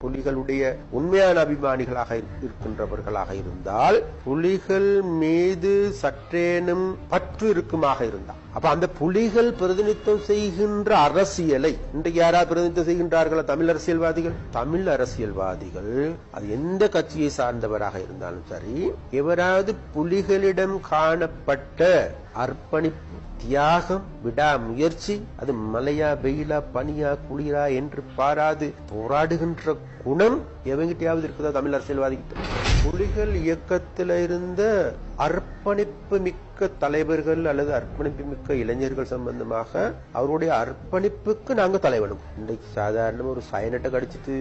புலிகளுடைய உண்மையான அபிமானிகளாக இருக்கின்றவர்களாக இருந்தால் புலிகள் மீது சற்றேனும் பற்று இருக்குமாக இருந்தால். அப்ப அந்த புலிகள் பிரதிநிதித்துவம் செய்கின்ற அரசியலை இன்றைக்கு யாராவது பிரதிநிதித்துவம் செய்கின்றார்களா தமிழ் அரசியல்வாதிகள்? தமிழ் அரசியல்வாதிகள் அது எந்த கட்சியை சார்ந்தவராக இருந்தாலும் சரி எவராவது புலிகளிடம் காணப்பட்ட அர்ப்பணிப்பு தியாகம் விடாமுயற்சி அது மலையா வெயிலா பனியா குளிரா என்று பாராது. போராடுகின்ற குணம் எவங்கிட்டயாவது இருக்குதா தமிழ் அரசியல்வாதிகிட்ட. புலிகள் இயக்கத்தில் இருந்த அர்ப்பணிப்பு மிக்க தலைவர்கள் அல்லது அர்ப்பணிப்பு மிக்க இளைஞர்கள் சம்பந்தமாக அவருடைய அர்ப்பணிப்புக்கு நாங்க தலைவனும். இன்றைக்கு சாதாரண ஒரு சயனட்டை கடிச்சிட்டு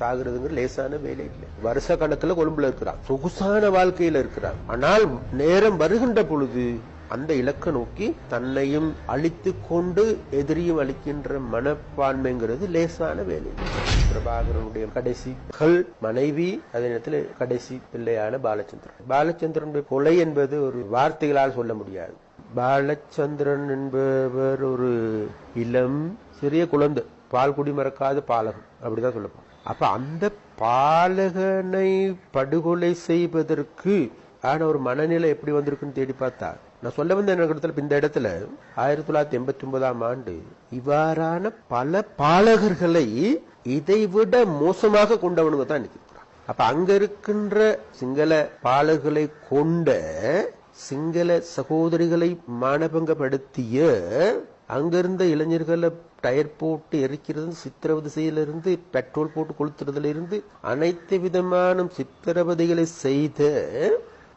சாகுறதுங்கிற லேசான வேலை இல்லை. வருஷ கணக்குல கொழும்புல இருக்கிறான். சொகுசான வாழ்க்கையில இருக்கிறான். ஆனால் நேரம் வருகின்ற பொழுது அந்த இலக்கை நோக்கி தன்னையும் அழித்து கொண்டு எதிரியும் அளிக்கின்ற மனப்பான்மைங்கிறது லேசான வேலை. பிரபாகரனுடைய கடைசிகள் மனைவி அதே நேரத்தில் கடைசி பிள்ளையான பாலச்சந்திரன். பாலச்சந்திரனுடைய கொலை என்பது ஒரு வார்த்தைகளால் சொல்ல முடியாது. பாலச்சந்திரன் என்பவர் ஒரு இளம் சிறிய குழந்தை. பால் குடி மறக்காத பாலகன். அப்படிதான் சொல்லப்போம் அப்ப அந்த பாலகனை படுகொலை செய்வதற்கு ஆன ஒரு மனநிலை எப்படி வந்திருக்குன்னு தேடி பார்த்தா நான் சொல்ல வந்த இடத்துல இந்த இடத்துல ஆயிரத்தி தொள்ளாயிரத்தி எண்பத்தி ஒன்பதாம் ஆண்டு இவ்வாறான பல பாலகர்களை இதைவிட மோசமாக கொண்டவனுங்க தான் நிற்கிறான் அப்ப அங்க இருக்கின்ற சிங்கள பாலர்களை கொண்ட சிங்கள சகோதரிகளை மானபங்கப்படுத்திய அங்கிருந்த இளைஞர்களை டயர் போட்டு எரிக்கிறது சித்திரவதை இருந்து பெட்ரோல் போட்டு கொளுத்துறதுல இருந்து அனைத்து விதமான சித்திரவதைகளை செய்த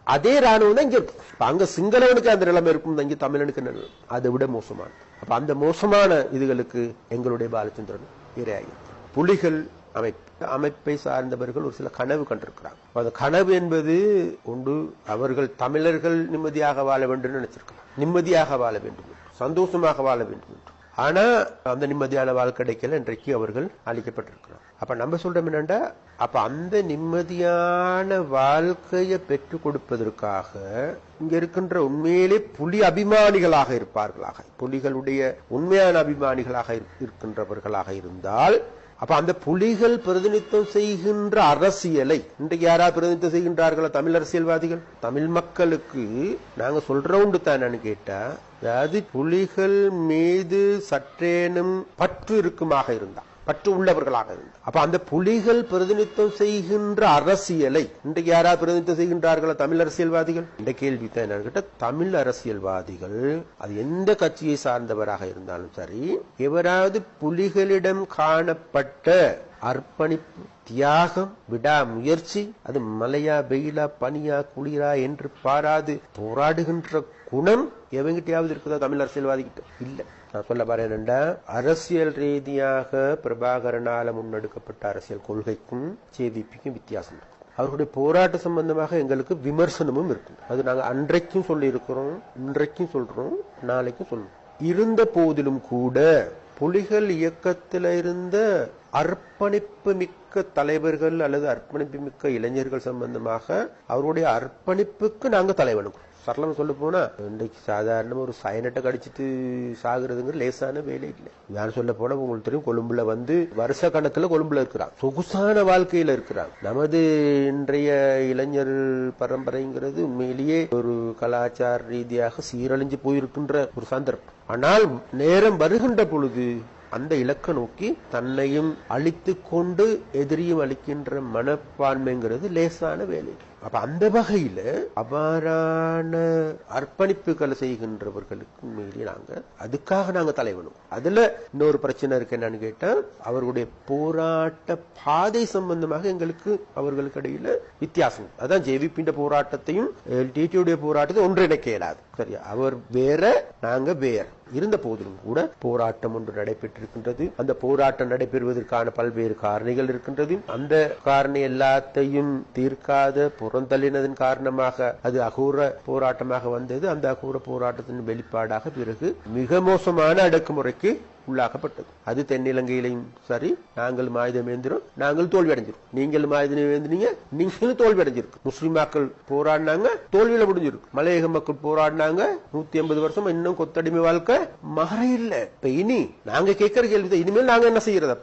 அதே ராணுவம் தான் இங்க இருக்கு அங்க சிங்களவனுக்கு அந்த நிலைமை இருக்கும் இங்க தமிழனுக்கு அதை விட மோசமான அப்ப அந்த மோசமான இதுகளுக்கு எங்களுடைய பாலச்சந்திரன் இரையாகி. புலிகள் அமைப்பு அமைப்பை சார்ந்தவர்கள் ஒரு சில கனவு கண்டிருக்கிறாங்க. அந்த கனவு என்பது ஒன்று அவர்கள் தமிழர்கள் நிம்மதியாக வாழ வேண்டும் நினைச்சிருக்கிறார் நிம்மதியாக வாழ வேண்டும். சந்தோஷமாக வாழ வேண்டும் என்று. ஆனா அந்த நிம்மதியான வாழ்க்கை கிடைக்கல. இன்றைக்கு அவர்கள் அளிக்கப்பட்டிருக்கிறார் அப்ப நம்ம சொல்றோம் என்னண்டா அப்ப அந்த நிம்மதியான வாழ்க்கையை பெற்றுக் கொடுப்பதற்காக இங்க இருக்கின்ற உண்மையிலே புலி அபிமானிகளாக இருப்பார்களாக. புலிகளுடைய உண்மையான அபிமானிகளாக இருக்கின்றவர்களாக இருந்தால் அப்ப அந்த புலிகள் பிரதிநிதித்துவம் செய்கின்ற அரசியலை இன்றைக்கு யாரா பிரதிநிதித்துவம் செய்கின்றார்களா தமிழ் அரசியல்வாதிகள்? தமிழ் மக்களுக்கு நாங்க சொல்றவுண்டு தானு கேட்டா அதாவது புலிகள் மீது சற்றேனும் பற்று இருக்குமாக இருந்தா. பற்று உள்ளவர்களாக அப்ப அந்த புலிகள் பிரதிநிதித்துவம் செய்கின்ற அரசியலை இன்றைக்கு யாரா பிரதிநிதித்துவம் செய்கின்றார்களா தமிழ் அரசியல்வாதிகள்? இந்த கேள்வி தான் என்னன்னு தமிழ் அரசியல்வாதிகள் அது எந்த கட்சியை சார்ந்தவராக இருந்தாலும் சரி எவராவது புலிகளிடம் காணப்பட்ட அர்ப்பணிப்பு தியாகம் விடாமுயற்சி அது மலையா வெயிலா பனியா குளிரா என்று பாராது போராடுகின்ற குணம் எவங்கிட்டயாவது இருக்குதா தமிழ் அரசியல்வாதிகிட்ட இல்ல. நான் சொல்ல பாருன்னா அரசியல் ரீதியாக பிரபாகரனால முன்னெடுக்கப்பட்ட அரசியல் கொள்கைக்கும் ஜேவிபிக்கும் வித்தியாசம் இருக்கு. அவர்களுடைய போராட்ட சம்பந்தமாக எங்களுக்கு விமர்சனமும் இருக்கும். அது நாங்க அன்றைக்கும் சொல்லி இருக்கிறோம் இன்றைக்கும் சொல்றோம் நாளைக்கும் சொல்றோம். இருந்த போதிலும் கூட புலிகள் இயக்கத்தில் இருந்த அர்ப்பணிப்பு மிக்க தலைவர்கள் அல்லது அர்ப்பணிப்பு மிக்க இளைஞர்கள் சம்பந்தமாக அவருடைய அர்ப்பணிப்புக்கு நாங்கள் தலைவனுக்கும் சரளம் சொல்ல போனா இன்றைக்கு சாதாரணமாக ஒரு சயனட்டை கடிச்சிட்டு சாகுறதுங்கிற லேசான வேலை இல்லை. யார் சொல்ல போனா உங்களுக்கு தெரியும் கொழும்புல வந்து வருஷ கணக்கில் கொழும்புல இருக்கிறான் சொகுசான வாழ்க்கையில இருக்கிறான் நமது இன்றைய இளைஞர் பரம்பரைங்கிறது உண்மையிலேயே ஒரு கலாச்சார ரீதியாக சீரழிஞ்சு போயிருக்கின்ற ஒரு சந்தர்ப்பம். ஆனால் நேரம் வருகின்ற பொழுது அந்த இலக்கை நோக்கி தன்னையும் அழித்து கொண்டு எதிரியும் அளிக்கின்ற மனப்பான்மைங்கிறது லேசான வேலை. அப்ப அந்த வகையில அவ்வாறான அர்ப்பணிப்புகளை செய்கின்றவர்களுக்கு மீறி நாங்க அதுக்காக நாங்க தலைவனும் அதுல இன்னொரு பிரச்சனை இருக்கு என்னன்னு கேட்டா அவர்களுடைய போராட்ட பாதை சம்பந்தமாக எங்களுக்கு அவர்களுக்கு இடையில வித்தியாசம். அதான் ஜேவிபின்ற போராட்டத்தையும் எல்டிடியுடைய போராட்டத்தை ஒன்றிணைக்க இயலாது. சரியா? அவர் வேற நாங்க வேற. இருந்த போதிலும் கூட போராட்டம் ஒன்று நடைபெற்றிருக்கின்றது. அந்த போராட்டம் நடைபெறுவதற்கான பல்வேறு காரணிகள் இருக்கின்றது. அந்த காரணி எல்லாத்தையும் தீர்க்காத புறந்தள்ளினதன் காரணமாக அது அகூர போராட்டமாக வந்தது. அந்த அகூர போராட்டத்தின் வெளிப்பாடாக பிறகு மிக மோசமான அடக்குமுறைக்கு உள்ளாக்கப்பட்டது. அது தென்னிலங்கையிலையும் சரி நாங்கள் ஆயுதம் ஏந்திரும் நாங்கள் தோல்வி அடைஞ்சிரும் நீங்கள் ஆயுதம் ஏந்தினீங்க நீங்களும் தோல்வி அடைஞ்சிருக்கு முஸ்லிம் மக்கள் போராடினாங்க தோல்வியில முடிஞ்சிருக்கு மலையக மக்கள் போராடினாங்க நூத்தி ஐம்பது வருஷம் இன்னும் கொத்தடிமை வாழ்க்கை மறையில்லை இப்ப இனி நாங்க கேட்கிற கேள்வி இனிமேல் நாங்க என்ன செய்யறத?